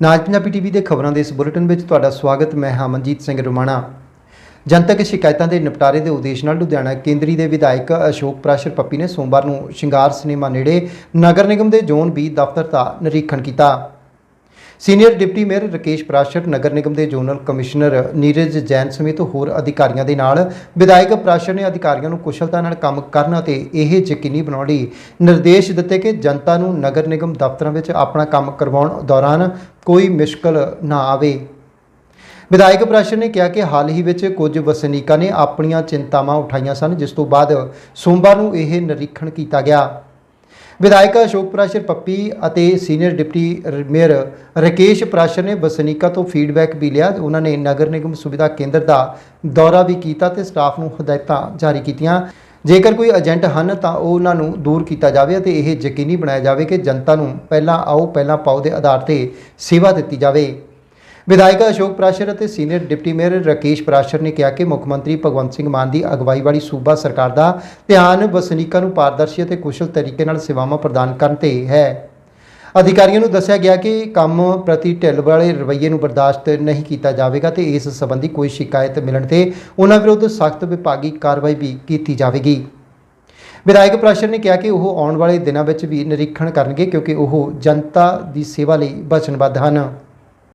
ਨਾਜ Punjabi TV ਦੇ ਖਬਰਾਂ ਦੇ ਇਸ ਬੁਲੇਟਿਨ ਵਿੱਚ ਤੁਹਾਡਾ ਸਵਾਗਤ, ਮੈਂ ਹਾਂ ਮਨਜੀਤ ਸਿੰਘ ਰੁਮਾਣਾ। ਜਨਤਕ ਸ਼ਿਕਾਇਤਾਂ ਦੇ ਨਿਪਟਾਰੇ ਦੇ ਉਦੇਸ਼ ਨਾਲ ਲੁਧਿਆਣਾ ਕੇਂਦਰੀ ਦੇ ਵਿਧਾਇਕ ਅਸ਼ੋਕ ਪ੍ਰਾਸ਼ਰ ਪੱਪੀ ਨੇ ਸੋਮਵਾਰ ਨੂੰ ਸ਼ਿੰਗਾਰ ਸਿਨੇਮਾ ਨੇੜੇ ਨਗਰ ਨਿਗਮ ਦੇ ਜ਼ੋਨ ਬੀ ਦਫ਼ਤਰ ਦਾ ਨਿਰੀਖਣ ਕੀਤਾ। Senior deputy mayor Rakesh Prashar ਨਗਰ ਨਿਗਮ ਦੇ ਜ਼ੋਨਲ ਕਮਿਸ਼ਨਰ ਨੀਰਜ ਜੈਨ ਸਮੇਤ ਹੋਰ ਅਧਿਕਾਰੀਆਂ ਦੇ ਨਾਲ ਵਿਧਾਇਕ ਪ੍ਰਾਸ਼ਰ ਨੇ ਅਧਿਕਾਰੀਆਂ ਨੂੰ ਕੁਸ਼ਲਤਾ ਨਾਲ ਕੰਮ ਕਰਨ ਅਤੇ ਇਹ ਯਕੀਨੀ ਬਣਾਉਣ ਲਈ ਨਿਰਦੇਸ਼ ਦਿੱਤੇ ਕਿ ਜਨਤਾ ਨੂੰ ਨਗਰ ਨਿਗਮ ਦਫ਼ਤਰਾਂ ਵਿੱਚ ਆਪਣਾ ਕੰਮ ਕਰਵਾਉਣ ਦੌਰਾਨ ਕੋਈ ਮੁਸ਼ਕਲ ਨਾ ਆਵੇ। ਵਿਧਾਇਕ ਪ੍ਰਾਸ਼ਰ ਨੇ ਕਿਹਾ ਕਿ ਹਾਲ ਹੀ ਵਿੱਚ ਕੁਝ ਵਸਨੀਕਾਂ ਨੇ ਆਪਣੀਆਂ ਚਿੰਤਾਵਾਂ ਉਠਾਈਆਂ ਸਨ, ਜਿਸ ਤੋਂ ਬਾਅਦ ਸੋਮਵਾਰ ਨੂੰ ਇਹ ਨਿਰੀਖਣ ਕੀਤਾ ਗਿਆ। ਵਿਧਾਇਕ ਅਸ਼ੋਕ ਪ੍ਰਾਸ਼ਰ ਪੱਪੀ ਅਤੇ senior deputy mayor Rakesh Prashar ਨੇ ਵਸਨੀਕਾਂ ਤੋਂ ਫੀਡਬੈਕ ਵੀ ਲਿਆ ਉਹਨਾਂ ਨੇ ਨਗਰ ਨਿਗਮ ਸੁਵਿਧਾ ਕੇਂਦਰ ਦਾ ਦੌਰਾ ਵੀ ਕੀਤਾ ਤੇ ਸਟਾਫ ਨੂੰ ਹਦਾਇਤਾਂ ਜਾਰੀ ਕੀਤੀਆਂ। ਜੇਕਰ ਕੋਈ ਏਜੰਟ ਹਨ ਤਾਂ ਉਹ ਉਹਨਾਂ ਨੂੰ ਦੂਰ ਕੀਤਾ ਜਾਵੇ ਅਤੇ ਇਹ ਯਕੀਨੀ ਬਣਾਇਆ ਜਾਵੇ ਕਿ ਜਨਤਾ ਨੂੰ ਪਹਿਲਾਂ ਆਓ, ਪਹਿਲਾਂ ਪਾਓ ਦੇ ਆਧਾਰ ਤੇ ਸੇਵਾ ਦਿੱਤੀ ਜਾਵੇ। ਵਿਧਾਇਕ ਅਸ਼ੋਕ ਪ੍ਰਾਸ਼ਰ ਅਤੇ senior deputy mayor Rakesh Prashar ਨੇ ਕਿਹਾ ਕਿ ਮੁੱਖ ਮੰਤਰੀ ਭਗਵੰਤ ਸਿੰਘ ਮਾਨ ਦੀ ਅਗਵਾਈ ਵਾਲੀ ਸੂਬਾ ਸਰਕਾਰ ਦਾ ਧਿਆਨ ਵਸਨੀਕਾਂ ਨੂੰ ਪਾਰਦਰਸ਼ੀ ਅਤੇ ਕੁਸ਼ਲ ਤਰੀਕੇ ਨਾਲ ਸੇਵਾਵਾਂ ਪ੍ਰਦਾਨ ਕਰਨ ਤੇ ਹੈ। ਅਧਿਕਾਰੀਆਂ ਨੂੰ ਦੱਸਿਆ ਗਿਆ ਕਿ ਕੰਮ ਪ੍ਰਤੀ ਢਿੱਲ ਵਾਲੇ ਰਵੱਈਏ ਨੂੰ ਬਰਦਾਸ਼ਤ ਨਹੀਂ ਕੀਤਾ ਜਾਵੇਗਾ ਤੇ ਇਸ ਸੰਬੰਧੀ ਕੋਈ ਸ਼ਿਕਾਇਤ ਮਿਲਣ ਤੇ ਉਹਨਾਂ ਵਿਰੁੱਧ ਸਖਤ ਵਿਭਾਗੀ ਕਾਰਵਾਈ ਵੀ ਕੀਤੀ ਜਾਵੇਗੀ। ਵਿਧਾਇਕ ਪ੍ਰਾਸ਼ਰ ਨੇ ਕਿਹਾ ਕਿ ਉਹ ਆਉਣ ਵਾਲੇ ਦਿਨਾਂ ਵਿੱਚ ਵੀ ਨਿਰੀਖਣ ਕਰਨਗੇ ਕਿਉਂਕਿ ਉਹ ਜਨਤਾ ਦੀ ਸੇਵਾ ਲਈ ਵਚਨਬੱਧ ਹਨ।